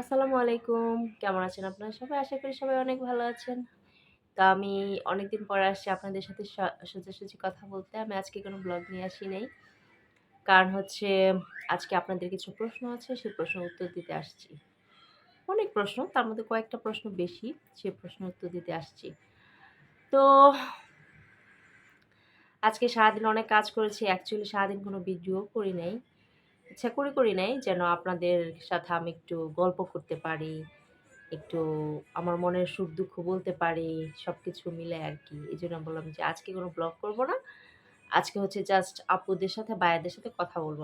আসসালামু আলাইকুম। কেমন আছেন আপনারা সবাই? আশা করি সবাই অনেক ভালো আছেন। তো আমি অনেকদিন পরে আসছি আপনাদের সাথে সোজাসুজি কথা বলতে। আমি আজকে কোনো ব্লগ নিয়ে আসি নাই। কারণ হচ্ছে আজকে আপনাদের কিছু প্রশ্ন আছে, সেই প্রশ্নের উত্তর দিতে আসছি। অনেক প্রশ্ন, তার মধ্যে কয়েকটা প্রশ্ন বেশি, সেই প্রশ্নের উত্তর দিতে আসছি। তো আজকে সারাদিন অনেক কাজ করেছি। অ্যাকচুয়ালি সারাদিন কোনো ভিডিও করি নাই। ইচ্ছা করে করি নাই যেন আপনাদের সাথে আমি একটু গল্প করতে পারি। একটু আমার মনের সুখ-দুঃখ বলতে পারি, সব কিছু মিলে আর কি এই জন্য বললাম যে আজকে কোনো ব্লগ করব না। আজকে হচ্ছে জাস্ট আপুদের সাথে, বায়াদের সাথে কথা বলব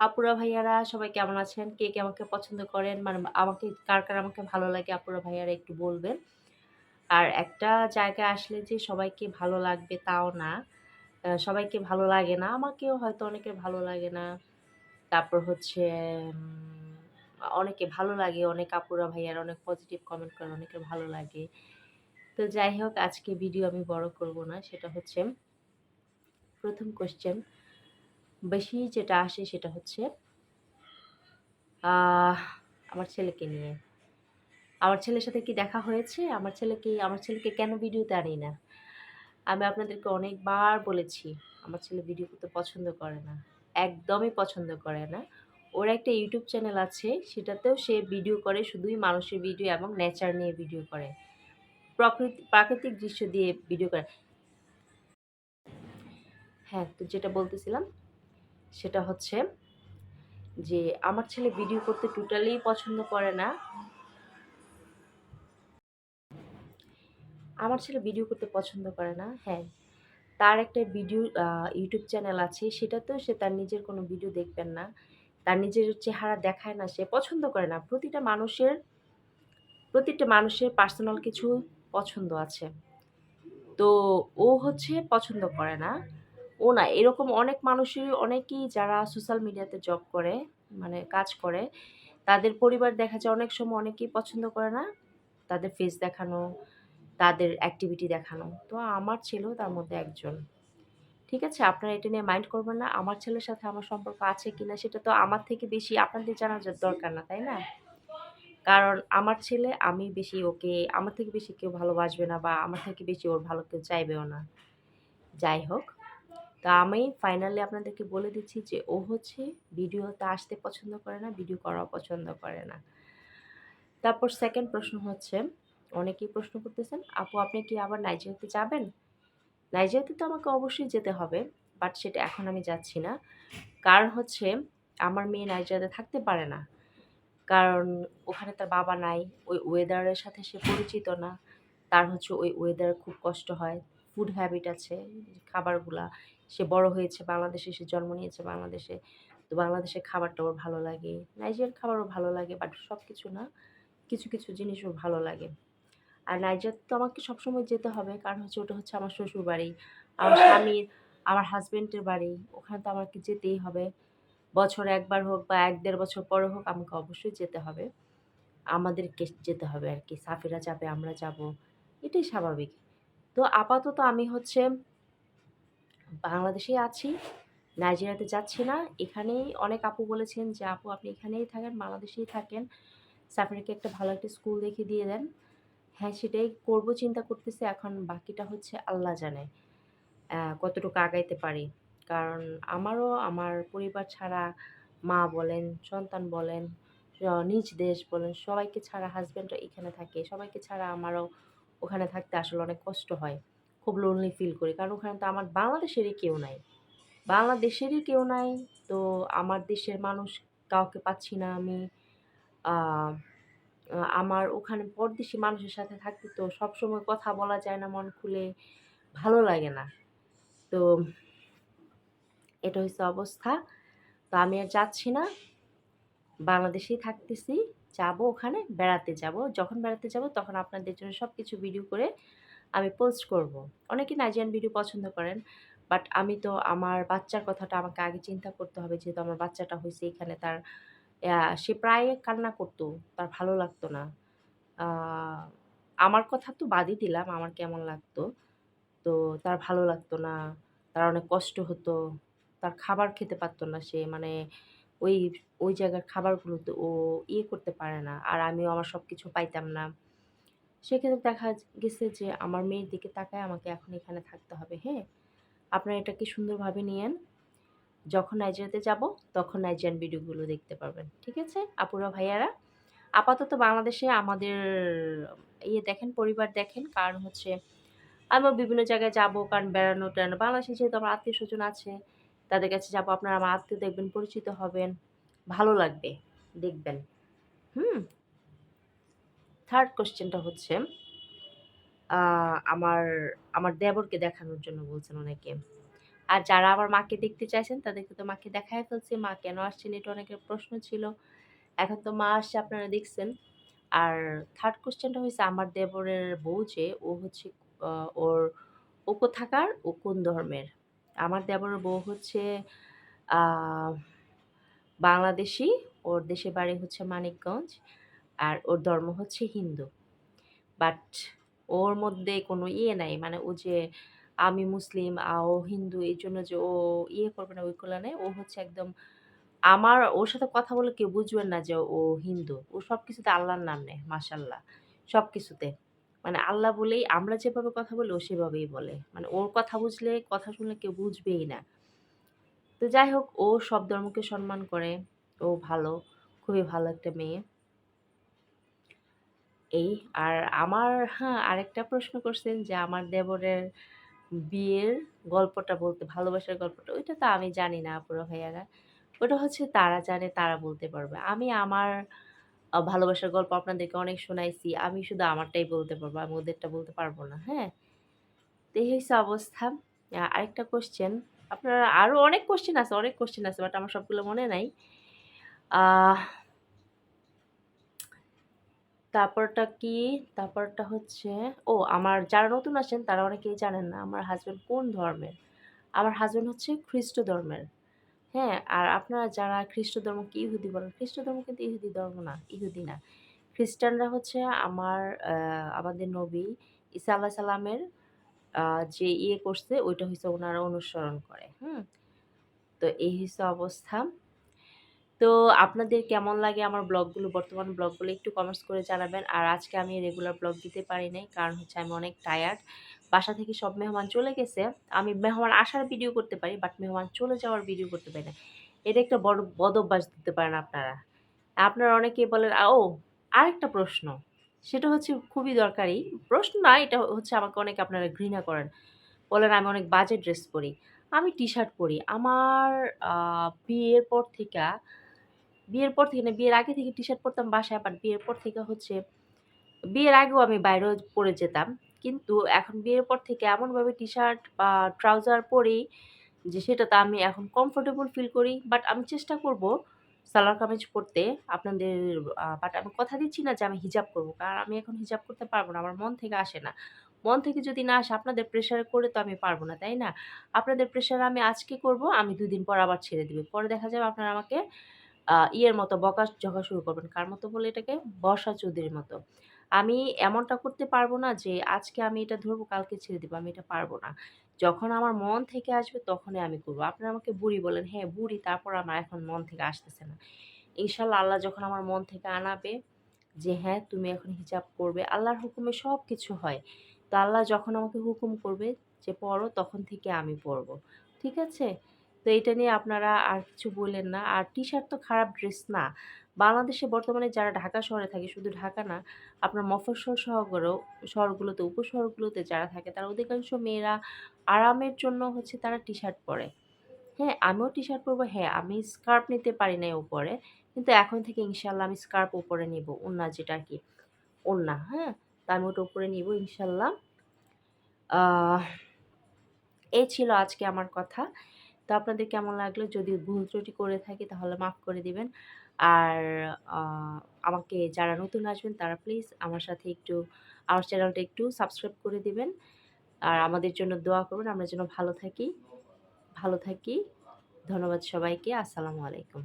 আপুরা, ভাইয়ারা সবাই কেমন আছেন? কে, কে আমাকে পছন্দ করেন? মানে আমাকে কার, কার আমাকে ভালো লাগে আপুরা, ভাইয়ারা একটু বলবেন। আর একটা জায়গায় আসলে যে সবাইকে ভালো লাগবে তাও না। সবাইকে ভালো লাগে না। আমাকেও হয়তো অনেকের ভালো লাগে না। তারপর হচ্ছে অনেকে ভালো লাগে, অনেক আপুরা ভাইয়ার অনেক পজিটিভ কমেন্ট করে, অনেকে ভালো লাগে। তো যাই হোক আজকে ভিডিও আমি বড় করব না। সেটা হচ্ছে প্রথম কোশ্চেন বেশি যেটা আসে সেটা হচ্ছে আমার ছেলেকে নিয়ে। আমার ছেলের সাথে কি দেখা হয়েছে? আমার ছেলেকে আমার ছেলেকে কেন ভিডিওতে আনি না? আমি আপনাদেরকে অনেকবার বলেছি, আমার ছেলে ভিডিও করতে পছন্দ করে না। একদমই পছন্দ করে না। ওর একটা ইউটিউব চ্যানেল আছে, সেটাতেও সে ভিডিও করে শুধুই মানুষের ভিডিও এবং নেচার নিয়ে ভিডিও করে। প্রকৃতি প্রাকৃতিক দৃশ্য দিয়ে ভিডিও করে। হ্যাঁ, তো যেটা বলতেছিলাম সেটা হচ্ছে যে আমার ছেলে ভিডিও করতে টোটালি পছন্দ করে না। আমার ছেলে ভিডিও করতে পছন্দ করে না। হ্যাঁ, তার একটা ভিডিও ইউটিউব চ্যানেল আছে সেটাতেও সে তার নিজের কোনো ভিডিও দেখবেন না। তার নিজের চেহারা দেখায় না, সে পছন্দ করে না। প্রতিটা মানুষের প্রতিটা মানুষের পার্সোনাল কিছু পছন্দ আছে। তো ও হচ্ছে পছন্দ করে না। ও না এরকম অনেক মানুষেরই অনেকেই যারা সোশ্যাল মিডিয়াতে জব করে, মানে কাজ করে, তাদের পরিবার দেখা যায় অনেক সময় অনেকেই পছন্দ করে না। তাদের ফেস দেখানো, তাদের অ্যাক্টিভিটি দেখানো। তো আমার ছেলেও তার মধ্যে একজন। ঠিক আছে? আপনারা এটা নিয়ে মাইন্ড করবেন না। আমার ছেলের সাথে আমার সম্পর্ক আছে কিনা সেটা তো আমার থেকে বেশি আপনাদের জানার দরকার না, তাই না? কারণ আমার ছেলে আমি বেশি ওকে আমার থেকে বেশি কেউ ভালোবাসবে না বা আমার থেকে বেশি ওর ভালো কেউ চাইবেও না। যাই হোক, তো আমি ফাইনালি আপনাদেরকে বলে দিচ্ছি যে ও হচ্ছে ভিডিওতে আসতে পছন্দ করে না, ভিডিও করাও পছন্দ করে না। তারপর সেকেন্ড প্রশ্ন হচ্ছে, অনেকেই প্রশ্ন করতেছেন, "আপু আপনি কি আবার নাইজেরিয়াতে যাবেন?" নাইজেরিয়াতে তো আমাকে অবশ্যই যেতে হবে। বাট সেটা এখন আমি যাচ্ছি না। কারণ হচ্ছে আমার মেয়ে নাইজেরিয়াতে থাকতে পারে না। কারণ ওখানে তার বাবা নাই। ওই ওয়েদারের সাথে সে পরিচিত না। তার হচ্ছে ওই ওয়েদারে খুব কষ্ট হয়। ফুড হ্যাবিট আছে, খাবারগুলা। সে বড় হয়েছে বাংলাদেশে, সে জন্ম নিয়েছে বাংলাদেশে। তো বাংলাদেশের খাবারটা ওর ভালো লাগে। নাইজেরিয়ার খাবারও ভালো লাগে বাট সব কিছু না। কিছু, কিছু জিনিস ওর ভালো লাগে। আর নাইজেরিয়াতে তো আমাকে সবসময় যেতে হবে। কারণ হচ্ছে ওটা হচ্ছে আমার শ্বশুর বাড়ি আমার স্বামীর, আমার হাসব্যান্ডের বাড়ি। ওখানে তো আমাকে যেতেই হবে। বছর একবার হোক বা এক দেড় বছর পরে হোক আমাকে অবশ্যই যেতে হবে। আমাদেরকে যেতে হবে আর কি সাফিরা যাবে, আমরা যাব। এটাই স্বাভাবিক। তো আপাতত আমি হচ্ছে বাংলাদেশেই আছি। নাইজেরিয়াতে যাচ্ছি না। এখানেই অনেক আপু বলেছেন যে, "আপু আপনি এখানেই থাকেন, বাংলাদেশেই থাকেন। সাফিরাকে একটা ভালো একটা স্কুল দেখে দিয়ে দেন।" হ্যাঁ, সেটাই করব চিন্তা করতেছি। এখন বাকিটা হচ্ছে আল্লাহ জানে। কতটুকু আগাইতে পারি। কারণ আমারও আমার পরিবার ছাড়া মা বলেন, সন্তান বলেন, নিজ দেশ বলেন, সবাইকে ছাড়া হাসব্যান্ডও এখানে থাকে। সবাইকে ছাড়া আমারও ওখানে থাকতে আসলে অনেক কষ্ট হয়। খুব লোনলি ফিল করি। কারণ ওখানে তো আমার বাংলাদেশেরই কেউ নাই। বাংলাদেশেরই কেউ নাই। তো আমার দেশের মানুষ কাউকে পাচ্ছি না আমি। আমার ওখানে পরদেশি মানুষের সাথে থাকতে তো সবসময় কথা বলা যায় না মন খুলে। ভালো লাগে না। তো এটা হইছে অবস্থা। তো আমি আর যাচ্ছি না। বাংলাদেশেই থাকতেছি। যাব ওখানে, বেড়াতে যাব। যখন বেড়াতে যাব তখন আপনাদের জন্য সব কিছু ভিডিও করে আমি পোস্ট করব। অনেকেই নাইজেরিয়ান ভিডিও পছন্দ করেন। বাট আমি তো আমার বাচ্চার কথাটা আমাকে আগে চিন্তা করতে হবে, যেহেতু আমার বাচ্চাটা হয়েছে এখানে, তার সে প্রায় কান্না করতো। তার ভালো লাগতো না। আমার কথা তো বাদই দিলাম, আমার কেমন লাগতো। তো তার ভালো লাগতো না। তার অনেক কষ্ট হতো। তার খাবার খেতে পারতো না সে। মানে ওই ওই জায়গার খাবারগুলোতে ও ইয়ে করতে পারে না, আর আমিও আমার সব কিছু পাইতাম না সেক্ষেত্রে দেখা গেছে যে, আমার মেয়ের দিকে তাকায় আমাকে এখন এখানে থাকতে হবে হ্যাঁ আপনারা এটাকে সুন্দরভাবে নিয়েন যখন নাইজেরিয়াতে যাব, তখন নাইজেরিয়ান ভিডিওগুলো দেখতে পারবেন, ঠিক আছে? আপুরা ভাইয়ারা, আপাতত বাংলাদেশে আমাদের ইয়ে দেখেন, পরিবার দেখেন, কারণ হচ্ছে আমিও বিভিন্ন জায়গায় যাব, কারণ বেড়ানো টেড়ানো বাংলাদেশে যেহেতু আমার আত্মীয় স্বজন আছে, তাদের কাছে যাব, আপনারা আমার আত্মীয় দেখবেন, পরিচিত হবেন, ভালো লাগবে, দেখবেন। হুম? থার্ড কোশ্চেনটা হচ্ছে আমার আমার দেবরকে দেখানোর জন্য বলছেন অনেকে। আর যারা আমার মাকে দেখতে চাইছেন, তাদেরকে তো মাকে দেখায় ফেলছি। মা কেন আসছেন এটা অনেকের প্রশ্ন ছিল। এখন তো মা আসছে, আপনারা দেখছেন। আর থার্ড কোশ্চেনটা হয়েছে আমার দেবরের বউ যে, ও হচ্ছে ওর ও কোথাকার ও কোন ধর্মের? আমার দেবরের বউ হচ্ছে বাংলাদেশি, ওর দেশের বাড়ি হচ্ছে মানিকগঞ্জ, আর ওর ধর্ম হচ্ছে হিন্দু। বাট ওর মধ্যে কোনো ইয়ে নাই মানে ও যে আমি মুসলিম ও হিন্দু, এই জন্য যে ও ইয়ে করবে না, ওই কল্যাণে, ও হচ্ছে একদম আমার, ওর সাথে কথা বলে কেউ বুঝবেন না যে ও হিন্দু। ও সব কিছুতে আল্লাহর নাম নেয় মাসাল্লাহ সব কিছুতে মানে আল্লাহ বলেই, আমরা যেভাবে কথা বলি, ও সেভাবেই বলে। মানে ওর কথা বুঝলে, কথা শুনলে কেউ বুঝবেই না। তো যাই হোক, ও সব ধর্মকে সম্মান করে, ও ভালো, খুবই ভালো একটা মেয়ে। এই, আর আমার হ্যাঁ আরেকটা প্রশ্ন করছেন যে, আমার দেবরের বিয়ের গল্পটা বলতে, ভালোবাসার গল্পটা, ওইটা তো আমি জানি না পুরো ভাইয়ারা। ওটা হচ্ছে তারা জানে, তারা বলতে পারবে। আমি আমার ভালোবাসার গল্প আপনাদেরকে অনেক শোনাইছি, আমি শুধু আমারটাই বলতে পারব, আমি ওদেরটা বলতে পারব না হ্যাঁ? তো এই অবস্থা। আরেকটা কোশ্চেন আপনার আরও অনেক কোশ্চেন আছে, অনেক কোশ্চেন আছে বাট আমার সবগুলো মনে নাই। তারপরটা কি? তারপরটা হচ্ছে, ও আমার যারা নতুন আসেন তারা অনেকেই জানেন না আমার হাজব্যান্ড কোন ধর্মের? আমার হাজব্যান্ড হচ্ছে খ্রিস্ট ধর্মের। হ্যাঁ আর আপনারা যারা খ্রিস্ট ধর্মকে ইহুদি বলেন? খ্রিস্ট ধর্ম কিন্তু ইহুদি ধর্ম না, ইহুদি না। খ্রিস্টানরা হচ্ছে আমার আমাদের নবী ইসা আল্লাহ সাল্লামের যে ইয়ে করছে ওইটা হচ্ছে ওনারা অনুসরণ করে। হুম? তো এই হচ্ছে অবস্থা। তো আপনাদের কেমন লাগে আমার ব্লগগুলো? বর্তমান ব্লগগুলো একটু কমেন্টস করে জানাবেন। আর আজকে আমি রেগুলার ব্লগ দিতে পারি নাই, কারণ হচ্ছে আমি অনেক টায়ার্ড বাসা থেকে সব মেহমান চলে গেছে। আমি মেহমান আসার ভিডিও করতে পারি বাট মেহমান চলে যাওয়ার ভিডিও করতে পারি না। এটা একটা বড়, বদ অভ্যাস দিতে পারেন আপনারা। আপনারা অনেকেই বলেন, ও, আরেকটা প্রশ্ন। সেটা হচ্ছে খুবই দরকারি। প্রশ্ন না, এটা হচ্ছে আমাকে অনেক আপনারা ঘৃণা করেন। বলেন, আমি অনেক বাজে ড্রেস পরি, আমি টি শার্ট পরি। আমার বিয়ের পর থেকে বিয়ের পর থেকে না, বিয়ের আগে থেকে টি শার্ট পরতাম বাসায় বাট বিয়ের পর থেকে হচ্ছে, বিয়ের আগেও আমি বাইরেও পরে যেতাম। কিন্তু এখন বিয়ের পর থেকে এমনভাবে টি শার্ট বা ট্রাউজার পরেই যে সেটাতে আমি এখন কমফোর্টেবল ফিল করি। বাট আমি চেষ্টা করব সালোয়ার কামিজ পরতে, আপনাদের বাট আমি কথা দিচ্ছি না যে আমি হিজাব করব, কারণ আমি এখন হিজাব করতে পারব না, আমার মন থেকে আসে না। মন থেকে যদি না আসে, আপনাদের প্রেশারে করে তো আমি পারব না, তাই না? আপনাদের প্রেশারে আমি আজকে করব, আমি দুদিন পর আবার ছেড়ে দেবে। পরে দেখা যাবে আপনারা আমাকে ইয়ের মতো, বকা ঝকা শুরু করবেন। কার মতো বলে এটাকে? বর্ষা চৌধুরীর মতো। আমি এমনটা করতে পারব না যে, আজকে আমি এটা ধরবো, কালকে ছেড়ে দেবো, আমি এটা পারব না। যখন আমার মন থেকে আসবে, তখনই আমি করব। আপনারা আমাকে বুড়ি বলেন হ্যাঁ বুড়ি, তারপর আমার এখন মন থেকে আসতেছে না। ইনশাল্লাহ আল্লাহ যখন আমার মন থেকে আনাবে, যে হ্যাঁ তুমি এখন হিজাব করবে। আল্লাহর হুকুমে সব কিছু হয়। তো আল্লাহ যখন আমাকে হুকুম করবে যে, পড়ো, তখন থেকে আমি পড়ব। ঠিক আছে? তো এটা নিয়ে আপনারা আর কিছু বললেন না। আর টি শার্ট তো খারাপ ড্রেস না। বাংলাদেশে বর্তমানে যারা ঢাকা শহরে থাকে, শুধু ঢাকা না, আপনার মফস্বল শহরগুলো শহরগুলোতে, উপশহরগুলোতে যারা থাকে, তারা অধিকাংশ মেয়েরা আরামের জন্য হচ্ছে তারা টি শার্ট পরে। হ্যাঁ আমিও টি শার্ট পরবো হ্যাঁ আমি স্কার্ফ নিতে পারি না উপরে, কিন্তু এখন থেকে ইনশাল্লাহ আমি স্কার্ফ উপরে নিব ওন্না যেটা কি ওন্না হ্যাঁ তা আমি ওটা উপরে নিব ইনশাল্লাহ এই ছিল আজকে আমার কথা। তো আপনাদের কেমন লাগল? যদি ভুল ত্রুটি করে থাকি তাহলে মাফ করে দিবেন। আর আমাকে যারা নতুন আসবেন তারা প্লিজ আমার সাথে একটু, আমার চ্যানেলটা একটু সাবস্ক্রাইব করে দিবেন। আর আমাদের জন্য দোয়া করুন আমরা যেন ভালো থাকি। ভালো থাকি। ধন্যবাদ সবাইকে। আসসালামু আলাইকুম।